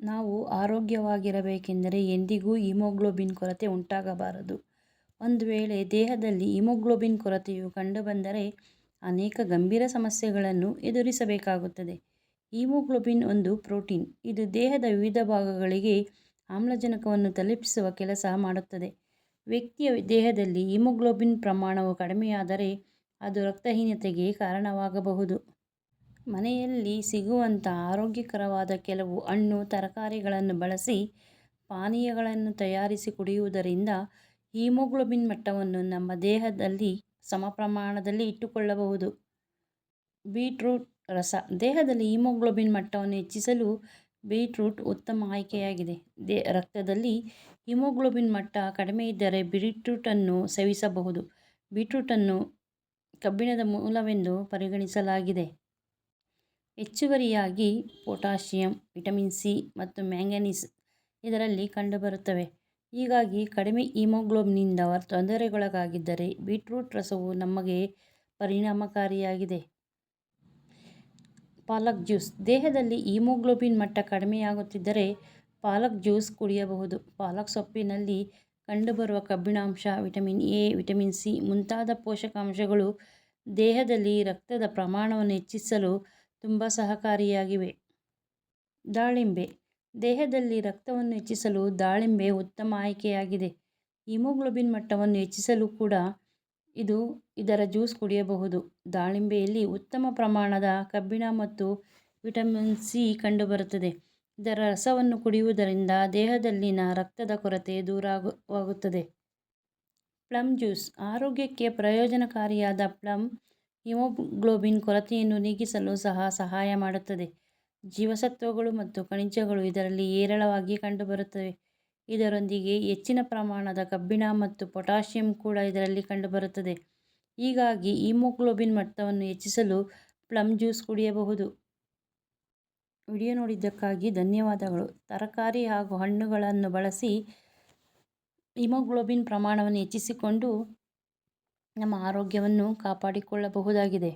ನಾವು ಆರೋಗ್ಯವಾಗಿರಬೇಕೆಂದರೆ ಎಂದಿಗೂ ಹಿಮೋಗ್ಲೋಬಿನ್ ಕೊರತೆ ಉಂಟಾಗಬಾರದು. ಒಂದು ವೇಳೆ ದೇಹದಲ್ಲಿ ಹಿಮೋಗ್ಲೋಬಿನ್ ಕೊರತೆಯು ಕಂಡುಬಂದರೆ ಅನೇಕ ಗಂಭೀರ ಸಮಸ್ಯೆಗಳನ್ನು ಎದುರಿಸಬೇಕಾಗುತ್ತದೆ. ಹಿಮೋಗ್ಲೋಬಿನ್ ಒಂದು ಪ್ರೋಟೀನ್. ಇದು ದೇಹದ ವಿವಿಧ ಭಾಗಗಳಿಗೆ ಆಮ್ಲಜನಕವನ್ನು ತಲುಪಿಸುವ ಕೆಲಸ ಮಾಡುತ್ತದೆ. ವ್ಯಕ್ತಿಯ ದೇಹದಲ್ಲಿ ಹಿಮೋಗ್ಲೋಬಿನ್ ಪ್ರಮಾಣವು ಕಡಿಮೆಯಾದರೆ ಅದು ರಕ್ತಹೀನತೆಗೆ ಕಾರಣವಾಗಬಹುದು. ಮನೆಯಲ್ಲಿ ಸಿಗುವಂಥ ಆರೋಗ್ಯಕರವಾದ ಕೆಲವು ಹಣ್ಣು, ತರಕಾರಿಗಳನ್ನು ಬಳಸಿ ಪಾನೀಯಗಳನ್ನು ತಯಾರಿಸಿ ಕುಡಿಯುವುದರಿಂದ ಹಿಮೋಗ್ಲೋಬಿನ್ ಮಟ್ಟವನ್ನು ನಮ್ಮ ದೇಹದಲ್ಲಿ ಸಮ ಪ್ರಮಾಣದಲ್ಲಿ ಇಟ್ಟುಕೊಳ್ಳಬಹುದು. ಬೀಟ್ರೂಟ್ ರಸ ದೇಹದಲ್ಲಿ ಹಿಮೋಗ್ಲೋಬಿನ್ ಮಟ್ಟವನ್ನು ಹೆಚ್ಚಿಸಲು ಬೀಟ್ರೂಟ್ ಉತ್ತಮ ಆಯ್ಕೆಯಾಗಿದೆ. ದೇ, ರಕ್ತದಲ್ಲಿ ಹಿಮೋಗ್ಲೋಬಿನ್ ಮಟ್ಟ ಕಡಿಮೆ ಇದ್ದರೆ ಬೀಟ್ರೂಟನ್ನು ಸೇವಿಸಬಹುದು. ಬೀಟ್ರೂಟನ್ನು ಕಬ್ಬಿಣದ ಮೂಲವೆಂದು ಪರಿಗಣಿಸಲಾಗಿದೆ. ಹೆಚ್ಚುವರಿಯಾಗಿ ಪೊಟ್ಯಾಷಿಯಂ, ವಿಟಮಿನ್ ಸಿ ಮತ್ತು ಮ್ಯಾಂಗನೀಸ್ ಇದರಲ್ಲಿ ಕಂಡುಬರುತ್ತವೆ. ಹೀಗಾಗಿ ಕಡಿಮೆ ಹಿಮೋಗ್ಲೋಬ್ನಿಂದ ತೊಂದರೆಗೊಳಗಾಗಿದ್ದರೆ ಬೀಟ್ರೂಟ್ ರಸವು ನಮಗೆ ಪರಿಣಾಮಕಾರಿಯಾಗಿದೆ. ಪಾಲಕ್ ಜ್ಯೂಸ್ ದೇಹದಲ್ಲಿ ಹಿಮೋಗ್ಲೋಬಿನ್ ಮಟ್ಟ ಕಡಿಮೆಯಾಗುತ್ತಿದ್ದರೆ ಪಾಲಕ್ ಜ್ಯೂಸ್ ಕುಡಿಯಬಹುದು. ಪಾಲಕ್ ಸೊಪ್ಪಿನಲ್ಲಿ ಕಂಡುಬರುವ ಕಬ್ಬಿಣಾಂಶ, ವಿಟಮಿನ್ ಎ, ವಿಟಮಿನ್ ಸಿ ಮುಂತಾದ ಪೋಷಕಾಂಶಗಳು ದೇಹದಲ್ಲಿ ರಕ್ತದ ಪ್ರಮಾಣವನ್ನು ಹೆಚ್ಚಿಸಲು ತುಂಬಾ ಸಹಕಾರಿಯಾಗಿವೆ. ದಾಳಿಂಬೆ ದೇಹದಲ್ಲಿ ರಕ್ತವನ್ನು ಹೆಚ್ಚಿಸಲು ದಾಳಿಂಬೆ ಉತ್ತಮ ಆಯ್ಕೆಯಾಗಿದೆ. ಹಿಮೋಗ್ಲೋಬಿನ್ ಮಟ್ಟವನ್ನು ಹೆಚ್ಚಿಸಲು ಕೂಡ ಇದು ಇದರ ಜ್ಯೂಸ್ ಕುಡಿಯಬಹುದು. ದಾಳಿಂಬೆಯಲ್ಲಿ ಉತ್ತಮ ಪ್ರಮಾಣದ ಕಬ್ಬಿಣ ಮತ್ತು ವಿಟಮಿನ್ ಸಿ ಕಂಡುಬರುತ್ತದೆ. ಇದರ ರಸವನ್ನು ಕುಡಿಯುವುದರಿಂದ ದೇಹದಲ್ಲಿನ ರಕ್ತದ ಕೊರತೆ ದೂರವಾಗುತ್ತದೆ. ಪ್ಲಮ್ ಜ್ಯೂಸ್ ಆರೋಗ್ಯಕ್ಕೆ ಪ್ರಯೋಜನಕಾರಿಯಾದ ಪ್ಲಮ್ ಹಿಮೋಗ್ಲೋಬಿನ್ ಕೊರತೆಯನ್ನು ನೀಗಿಸಲು ಸಹ ಸಹಾಯ ಮಾಡುತ್ತದೆ. ಜೀವಸತ್ವಗಳು ಮತ್ತು ಖನಿಜಗಳು ಇದರಲ್ಲಿ ಹೇರಳವಾಗಿ ಕಂಡುಬರುತ್ತವೆ. ಇದರೊಂದಿಗೆ ಹೆಚ್ಚಿನ ಪ್ರಮಾಣದ ಕಬ್ಬಿಣ ಮತ್ತು ಪೊಟ್ಯಾಷಿಯಂ ಕೂಡ ಇದರಲ್ಲಿ ಕಂಡುಬರುತ್ತದೆ. ಹೀಗಾಗಿ ಹಿಮೋಗ್ಲೋಬಿನ್ ಮಟ್ಟವನ್ನು ಹೆಚ್ಚಿಸಲು ಪ್ಲಮ್ ಜ್ಯೂಸ್ ಕುಡಿಯಬಹುದು. ವಿಡಿಯೋ ನೋಡಿದ್ದಕ್ಕಾಗಿ ಧನ್ಯವಾದಗಳು. ತರಕಾರಿ ಹಾಗೂ ಹಣ್ಣುಗಳನ್ನು ಬಳಸಿ ಹಿಮೋಗ್ಲೋಬಿನ್ ಪ್ರಮಾಣವನ್ನು ಹೆಚ್ಚಿಸಿಕೊಂಡು ನಮ್ಮ ಆರೋಗ್ಯವನ್ನು ಕಾಪಾಡಿಕೊಳ್ಳಬಹುದಾಗಿದೆ.